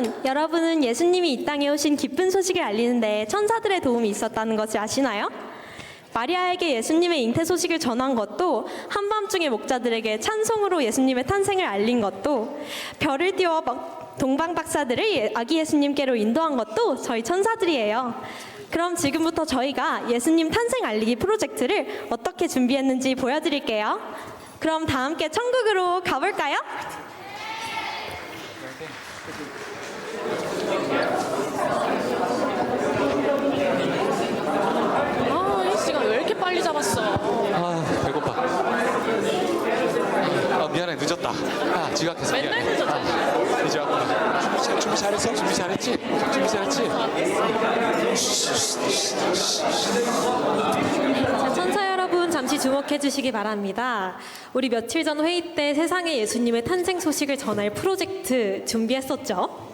여러분, 여러분은 예수님이 이 땅에 오신 기쁜 소식을 알리는데 천사들의 도움이 있었다는 것을 아시나요? 마리아에게 예수님의 잉태 소식을 전한 것도 한밤중에 목자들에게 찬송으로 예수님의 탄생을 알린 것도 별을 띄워 막- 동방 박사들을 예- 아기 예수님께로 인도한 것도 저희 천사들이에요. 그럼 지금부터 저희가 예수님 탄생 알리기 프로젝트를 어떻게 준비했는지 보여드릴게요. 그럼 다 함께 천국으로 가볼까요? 아, 이 시간 왜 이렇게 빨리 잡았어? 아 배고파. 아 미안해 늦었다. 아 지각해서 맨날. 늦었잖아. 아, 이제 왔구나. 준비, 잘- 준비 잘했어? 준비 잘했지? 준비 잘했지? 자, 천사 여러분 잠시 주목해 주시기 바랍니다. 우리 며칠 전 회의 때 세상에 예수님의 탄생 소식을 전할 프로젝트 준비했었죠?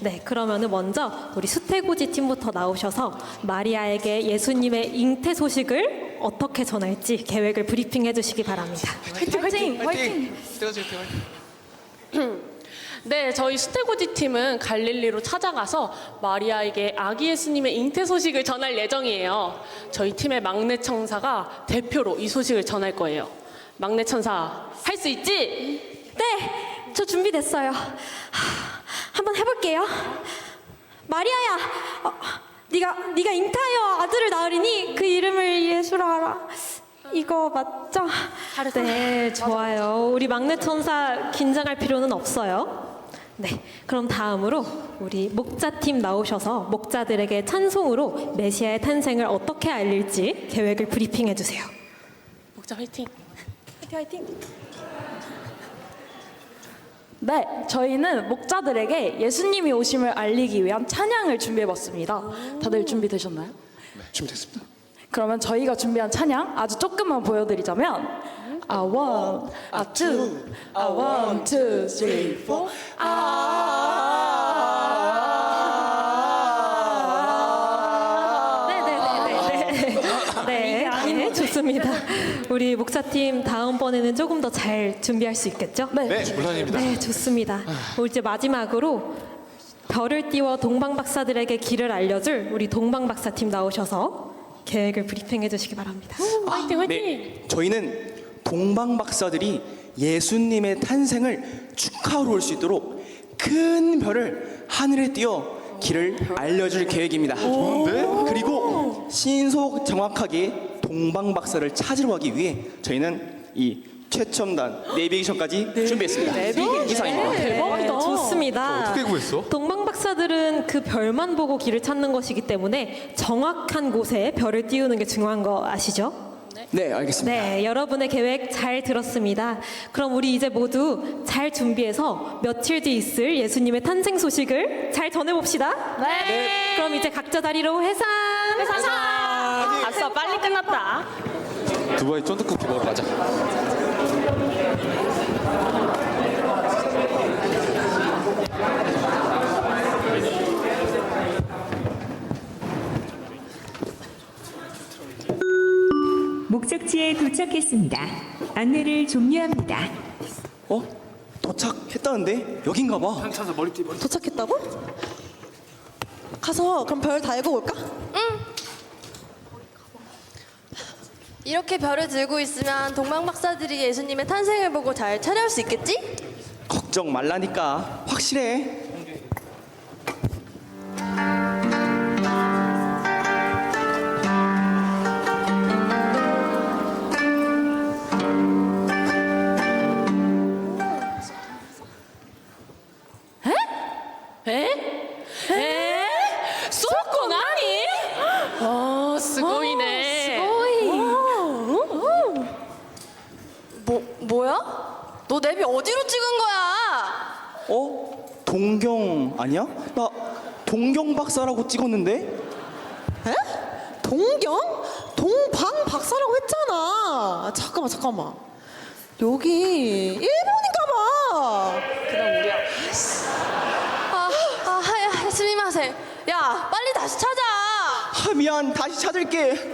네, 그러면은 먼저 우리 수태고지 팀부터 나오셔서 마리아에게 예수님의 잉태 소식을 어떻게 전할지 계획을 브리핑해 주시기 바랍니다. 화이팅, 화이팅, 화이팅! 화이팅! 네, 저희 스테고지 팀은 갈릴리로 찾아가서 마리아에게 아기 예수님의 잉태 소식을 전할 예정이에요. 저희 팀의 막내 천사가 대표로 이 소식을 전할 거예요. 막내 천사, 할 수 있지? 네, 저 준비됐어요. 하, 한번 해볼게요. 마리아야, 어, 네가 네가 잉타하여 아들을 낳으리니 그 이름을 예수라 하라. 이거 맞죠? 네, 좋아요. 우리 막내 천사 긴장할 필요는 없어요. 네, 그럼 다음으로 우리 목자팀 나오셔서 목자들에게 찬송으로 메시아의 탄생을 어떻게 알릴지 계획을 브리핑해 주세요. 목자 화이팅. 화이팅, 화이팅. 네, 저희는 목자들에게 예수님이 오심을 알리기 위한 찬양을 준비해봤습니다. 다들 준비되셨나요? 네 준비됐습니다. 그러면 저희가 준비한 찬양 아주 조금만 보여드리자면 아 원, 아 투, 아 원, 투, 쓰리, 포, 네네네네. 네, 네, 좋습니다. 우리 목사팀 다음번에는 조금 더 잘 준비할 수 있겠죠? 네. 네 물론입니다. 네, 좋습니다. 우리 이제 마지막으로 별을 띄워 동방 박사들에게 길을 알려줄 우리 동방 박사팀 나오셔서 계획을 브리핑해 주시기 바랍니다. 화이팅, 화이팅. 네, 저희는 동방 박사들이 예수님의 탄생을 축하하러 올 수 있도록 큰 별을 하늘에 띄워 길을 알려줄 계획입니다. 좋은데? 그리고 신속 정확하게 동방 박사를 찾으러 가기 위해 저희는 이 최첨단 내비게이션까지 준비했습니다. 이상입니다. 네, 좋습니다. 어떻게 구했어? 동방 박사들은 그 별만 보고 길을 찾는 것이기 때문에 정확한 곳에 별을 띄우는 게 중요한 거 아시죠? 네, 알겠습니다. 네, 여러분의 계획 잘 들었습니다. 그럼 우리 이제 모두 잘 준비해서 며칠 뒤 있을 예수님의 탄생 소식을 잘 전해봅시다. 네. 그럼 이제 각자 자리로 해산. 회사사. 아싸, 빨리 끝났다. 두바이 쫀득쿠키 먹으러 가자. 목적지에 도착했습니다. 안내를 종료합니다. 어? 도착했다는데 여긴가 봐. 도착했다고? 가서 그럼 별 달고 올까? 이렇게 별을 들고 있으면 동방 박사들이 예수님의 탄생을 보고 잘 찾아올 수 있겠지? 걱정 말라니까 확실해. 에? 에? 쏘고 나니? 어, 스고이네. 뭐 뭐야? 너 내비 어디로 찍은 거야? 어? 동경 아니야? 나 동경 박사라고 찍었는데? 에? 동경? 동방 박사라고 했잖아. 잠깐만 잠깐만. 여기 일본인가 봐. 아, 아, 하야, 스미마세. 야, 빨리 다시 찾아. 아 미안 다시 찾을게.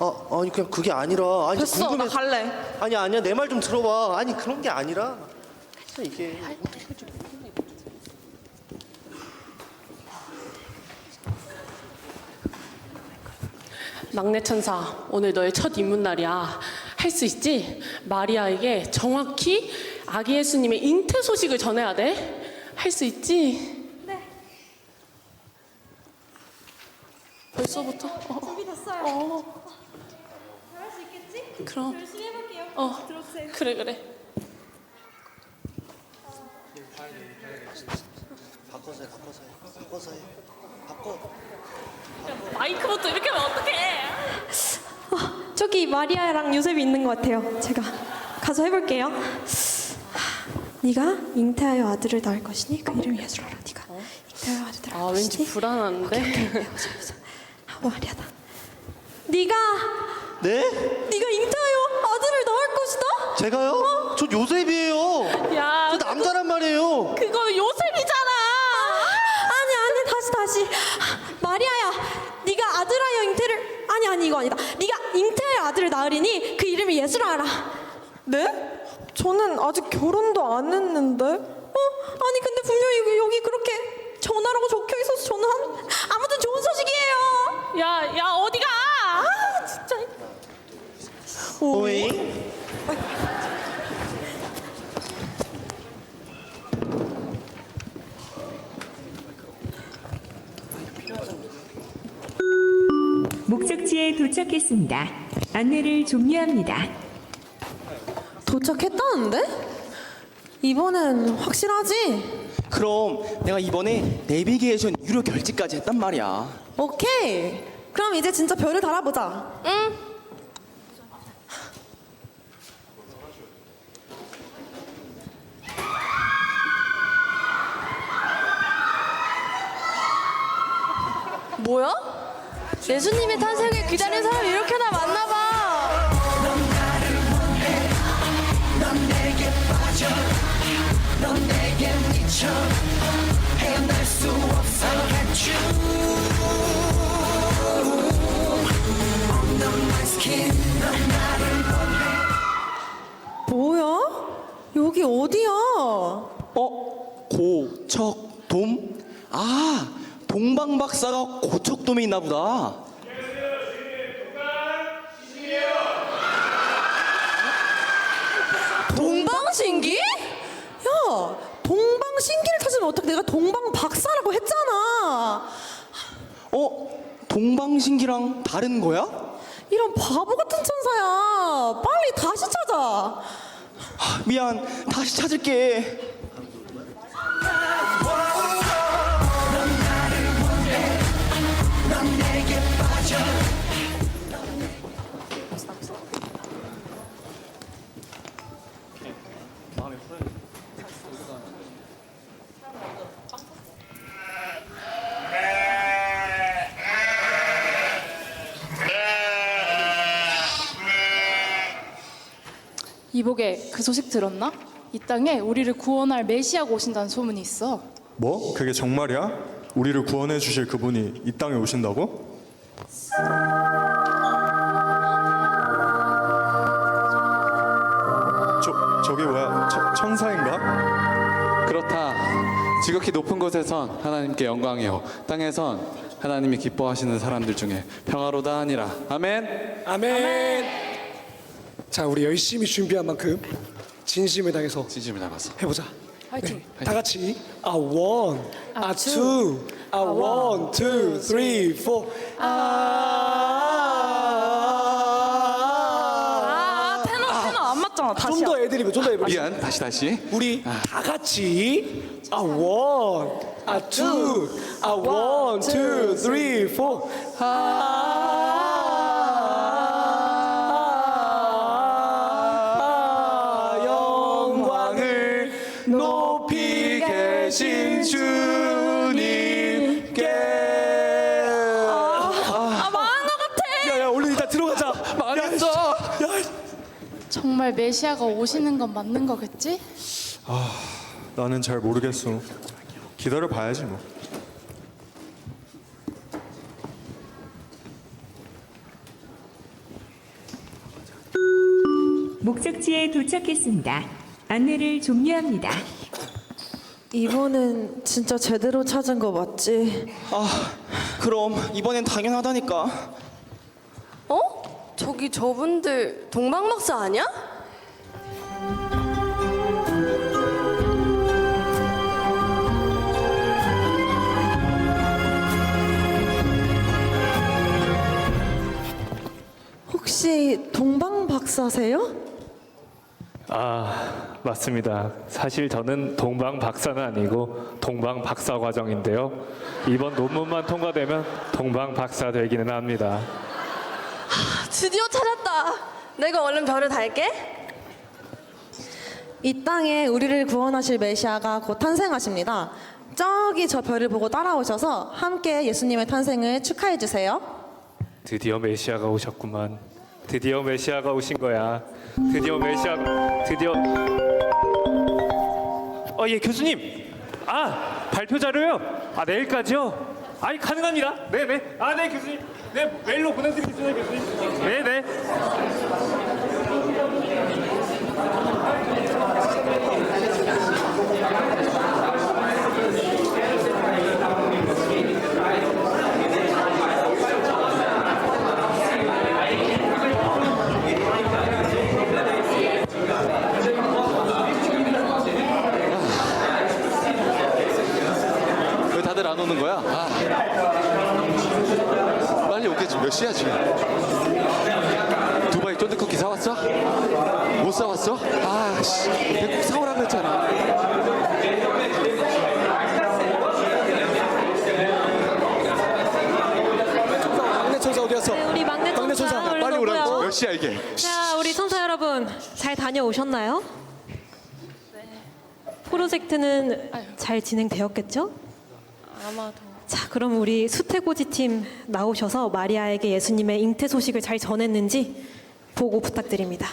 어, 아니 그냥 그게 아니라 아니 됐어 나 궁금해. 갈래 아니 아니야 내 말 좀 들어봐. 아니 그런 게 아니라 진짜 이게 막내 천사, 오늘 너의 첫 입문 날이야. 할 수 있지? 마리아에게 정확히 아기 예수님의 잉태 소식을 전해야 돼. 할 수 있지? 네. 벌써부터? 어, 준비됐어요. 어, 있겠지? 그럼. 열심히 해볼게요. 어, 들어주세요. 그래, 그래. 바꿔서 해, 바꿔서 해, 바꿔서 해, 바꿔. 마이크부터 이렇게 하면 어떡해? 어, 저기 마리아랑 요셉이 있는 것 같아요. 제가 가서 해볼게요. 네가 잉태하여 아들을 낳을 것이니 그 이름을 예수로라. 네가 잉태하여 아들을 낳을 아, 왠지 것이니 불안한데? 아, 마리아다. 네가 네? 네가 잉태하여 아들을 낳을 것이다. 제가요? 저 요셉이에요. 야, 저 남자란 말이에요. 그거 요셉이잖아. 아니 아니 다시 다시 마리아야 네가 아들하여 잉태를 아니 아니 이거 아니다 네가 잉태하여 아들을 낳으리니 그 이름을 예수로 하라 네? 저는 아직 결혼도 안 했는데 어 아니 근데 분명히 여기, 여기 그렇게 전화라고 적혀 있어서 저는 한, 아무튼 좋은 소식이에요 야, 야, 어디가? 오잉? 목적지에 도착했습니다. 안내를 종료합니다. 도착했다는데? 이번엔 확실하지? 그럼 내가 이번에 내비게이션 유료 결제까지 했단 말이야. 오케이 그럼 이제 진짜 별을 달아보자 뭐야? 예수님의 탄생을 기다린 사람이 이렇게나 많나 봐. 뭐야? 여기 어디야? 어? 고 척 돔? 아, 동방 박사가 고척돔에 있나 보다. 동방신기? 야, 동방신기를 찾으면 어떻게 내가 동방 박사라고 했잖아. 어? 동방신기랑 다른 거야? 이런 바보 같은 천사야. 빨리 다시 찾아. 아, 미안, 다시 찾을게. 이복에 그 소식 들었나? 이 땅에 우리를 구원할 메시아가 오신다는 소문이 있어. 뭐? 그게 정말이야? 우리를 구원해 주실 그분이 이 땅에 오신다고? 저 저기 뭐야? 천- 천사인가? 그렇다. 지극히 높은 곳에선 하나님께 영광이요. 땅에선 하나님이 기뻐하시는 사람들 중에 평화로다 하니라. 아멘. 아멘. 자, 우리 열심히 준비한 만큼 진심을 다해서 진심을 담아서. 해보자. 네, 다 같이 아 원, 아 투, 아 원, 투, 쓰리, 포. 아, 테너 테너 안 맞잖아. 다시. 좀더 애드리브, 좀더 애드리브. 미안. 다시 다시. 우리 다 같이 아 원, 아 투, 아 원, 투, 쓰리, 포. 아. 정말 메시아가 오시는 건 맞는 거겠지? 나는 잘 모르겠어. 기다려 봐야지 뭐. 목적지에 도착했습니다. 안내를 종료합니다. 이번엔 진짜 제대로 찾은 거 맞지? 아 그럼 이번엔 당연하다니까 어? 저기 저분들 동방박사 아니야? 혹시 동방 박사세요? 아, 맞습니다. 사실 저는 동방 박사는 아니고 동방 박사 과정인데요. 이번 논문만 통과되면 동방 박사 되기는 합니다. 드디어 찾았다. 내가 얼른 별을 달게. 이 땅에 우리를 구원하실 메시아가 곧 탄생하십니다. 저기 저 별을 보고 따라오셔서 함께 예수님의 탄생을 축하해 주세요. 드디어 메시아가 오셨구만. 드디어 메시아가 오신 거야. 드디어 메시아 드디어 어, 예, 교수님. 아, 발표 자료요? 아, 내일까지요? 아니, 가능합니다. 네, 네. 아, 네, 교수님. 네, 메일로 보내드리겠습니다, 교수님. 네, 네. 왜 다들 안 오는 거야? 아. 빨리 오겠지. 몇 시야 지금? 두바이 쫀득쿠키 사왔어? 못 사 왔어? 아, 씨. 내가 꼭 사오라 그랬잖아. 막내 천사 어디 갔어? 네, 우리 막내 막내 천사 천사 얼른 빨리 오고요. 오라고 몇 시야 이게? 자, 우리 천사 여러분 잘 다녀오셨나요? 프로젝트는 잘 진행되었겠죠? 아마도. 자, 그럼 우리 수태고지 팀 나오셔서 마리아에게 예수님의 잉태 소식을 잘 전했는지 보고 부탁드립니다.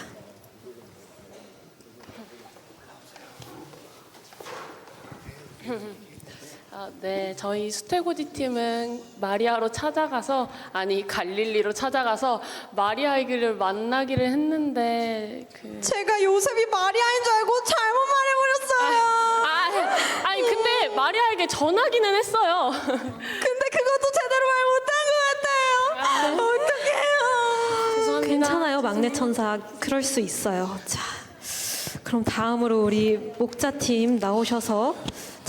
아, 네, 저희 수태고지 팀은 마리아로 찾아가서 아니 갈릴리로 찾아가서 마리아에게를 만나기를 했는데 그 제가 요셉이 마리아인 줄 알고 잘못 말해버렸어요. 아, 아니 근데 마리아에게 전하기는 했어요. 근데 그것도 제대로 말 못한 것 같아요. 어떡해요. 죄송합니다. 괜찮아요, 막내 천사. 그럴 수 있어요. 자, 그럼 다음으로 우리 목자 팀 나오셔서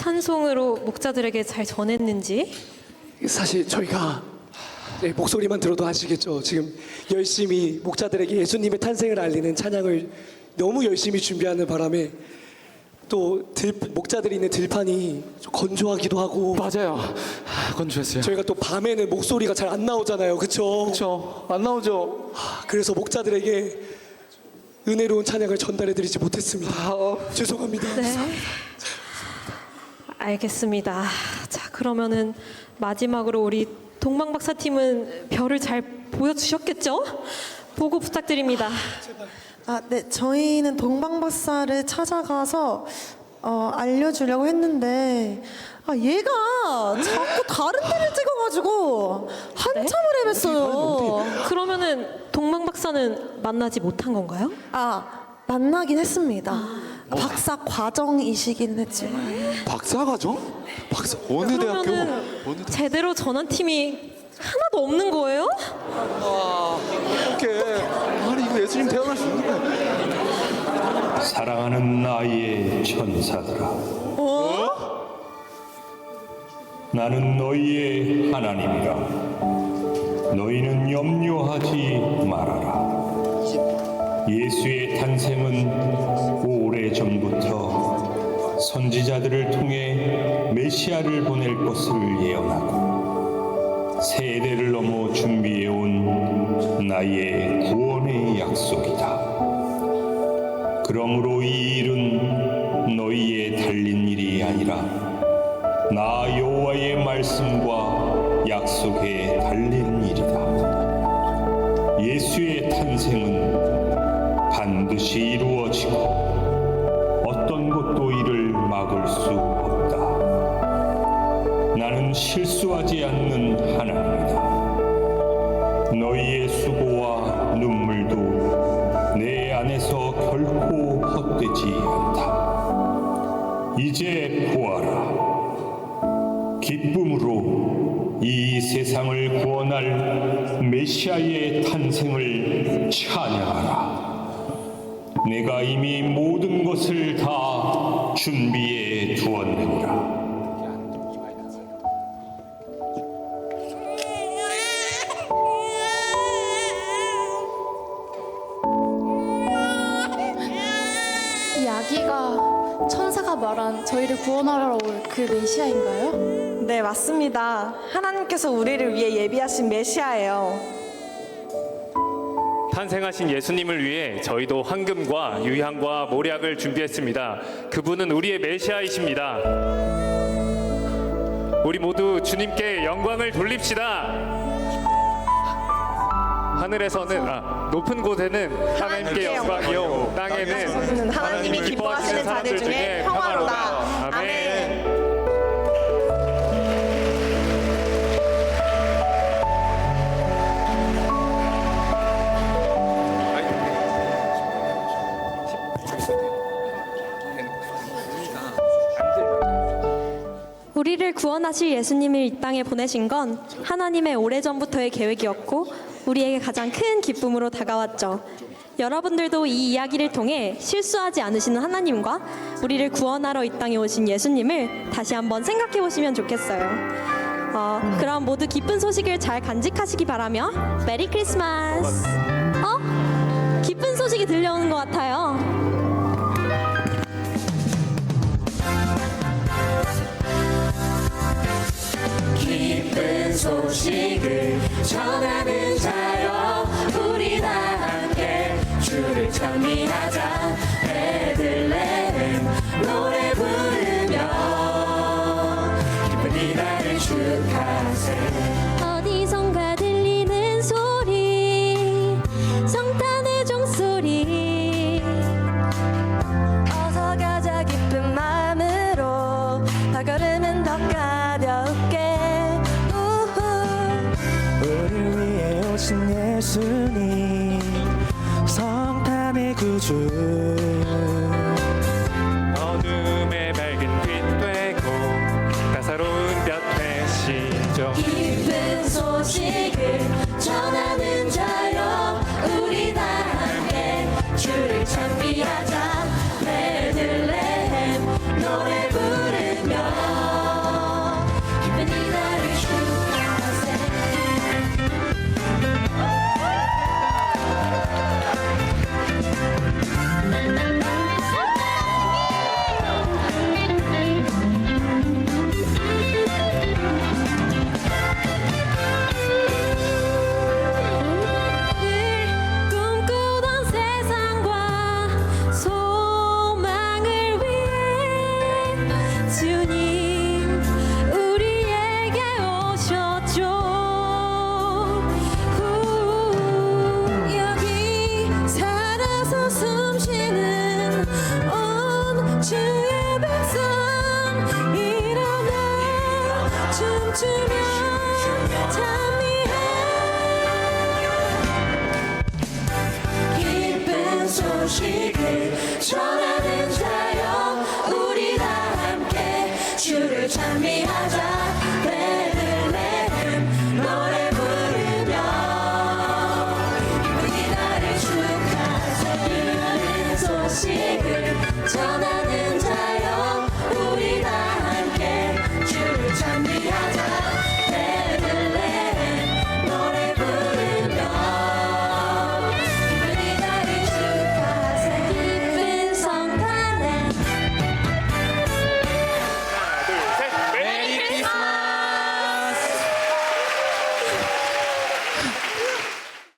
찬송으로 목자들에게 잘 전했는지 사실 저희가 네, 목소리만 들어도 아시겠죠. 지금 열심히 목자들에게 예수님의 탄생을 알리는 찬양을 너무 열심히 준비하는 바람에 또 들, 목자들이 있는 들판이 좀 건조하기도 하고 맞아요. 아, 건조했어요. 저희가 또 밤에는 목소리가 잘 안 나오잖아요. 그렇죠? 그렇죠. 안 나오죠. 그래서 목자들에게 은혜로운 찬양을 전달해 드리지 못했습니다. 죄송합니다. 네. 알겠습니다. 자, 그러면은 마지막으로 우리 동방 박사 팀은 별을 잘 보여주셨겠죠? 보고 부탁드립니다. 아, 네. 저희는 동방 박사를 찾아가서 어, 알려주려고 했는데 아, 얘가 자꾸 다른 데를 찍어가지고 한참을 헤맸어요. 그러면은 동방 박사는 만나지 못한 건가요? 아, 만나긴 했습니다. 박사 과정이시긴 했지만. 박사 과정? 박사 어느 대학교? 그러면은 어느 대... 제대로 전한 팀이 하나도 없는 거예요? 어떡해. 아니 이거 예수님 태어날 수 있는 거야? 사랑하는 나의 천사들아. 나는 너희의 하나님이라. 너희는 염려하지 말아라. 예수의 탄생은 오래 전부터 선지자들을 통해 메시아를 보낼 것을 예언하고 세대를 넘어 준비해온 나의 구원의 약속이다. 그러므로 이 일은 너희의 달린 일이 아니라 나 여호와의 말씀과 약속에 달린 일이다. 예수의 탄생은 반드시 이루어지고 어떤 것도 이를 막을 수 없다. 나는 실수하지 않는 하나님이다. 너희의 수고와 눈물도 내 안에서 결코 헛되지 않다. 이제 보아라. 기쁨으로 이 세상을 구원할 메시아의 탄생을 찬양하라. 내가 이미 모든 것을 다 준비해 두었느니라. 이 아기가 천사가 말한 저희를 구원하러 올 그 메시아인가요? 네, 맞습니다. 하나님께서 우리를 위해 예비하신 메시아예요. 탄생하신 예수님을 위해 저희도 황금과 유향과 모략을 준비했습니다. 그분은 우리의 메시아이십니다. 우리 모두 주님께 영광을 돌립시다. 하늘에서는 아, 높은 곳에는 하나님께 영광이요 땅에는 하나님이 기뻐하시는 자들 중에 평화로다. 아멘. 우리를 구원하실 예수님을 이 땅에 보내신 건 하나님의 오래전부터의 계획이었고 우리에게 가장 큰 기쁨으로 다가왔죠. 여러분들도 이 이야기를 통해 실수하지 않으시는 하나님과 우리를 구원하러 이 땅에 오신 예수님을 다시 한번 생각해 보시면 좋겠어요. 어, 그럼 모두 기쁜 소식을 잘 간직하시기 바라며 메리 크리스마스. 어? 기쁜 소식이 들려오는 것 같아요. 소식을 전하는 자여 우리 다 함께 주를 찬미하자 참여하자.